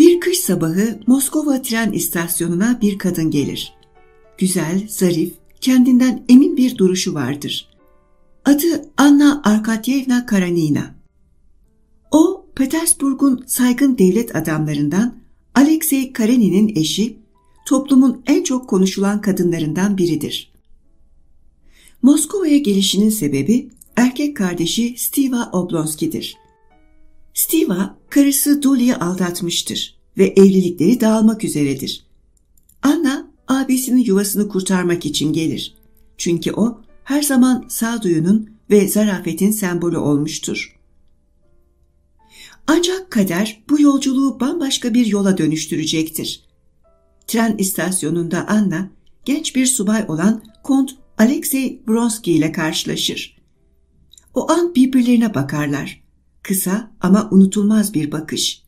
Bir kış sabahı Moskova tren istasyonuna bir kadın gelir. Güzel, zarif, kendinden emin bir duruşu vardır. Adı Anna Arkadyevna Karanina. O, Petersburg'un saygın devlet adamlarından Alexey Karenin'in eşi, toplumun en çok konuşulan kadınlarından biridir. Moskova'ya gelişinin sebebi erkek kardeşi Stiva Oblonsky'dir. Stiva, karısı Duly'yi aldatmıştır ve evlilikleri dağılmak üzeredir. Anna, abisinin yuvasını kurtarmak için gelir. Çünkü o, her zaman sağduyunun ve zarafetin sembolü olmuştur. Ancak kader bu yolculuğu bambaşka bir yola dönüştürecektir. Tren istasyonunda Anna, genç bir subay olan Kont Alexey Bronsky ile karşılaşır. O an birbirlerine bakarlar. Kısa ama unutulmaz bir bakış.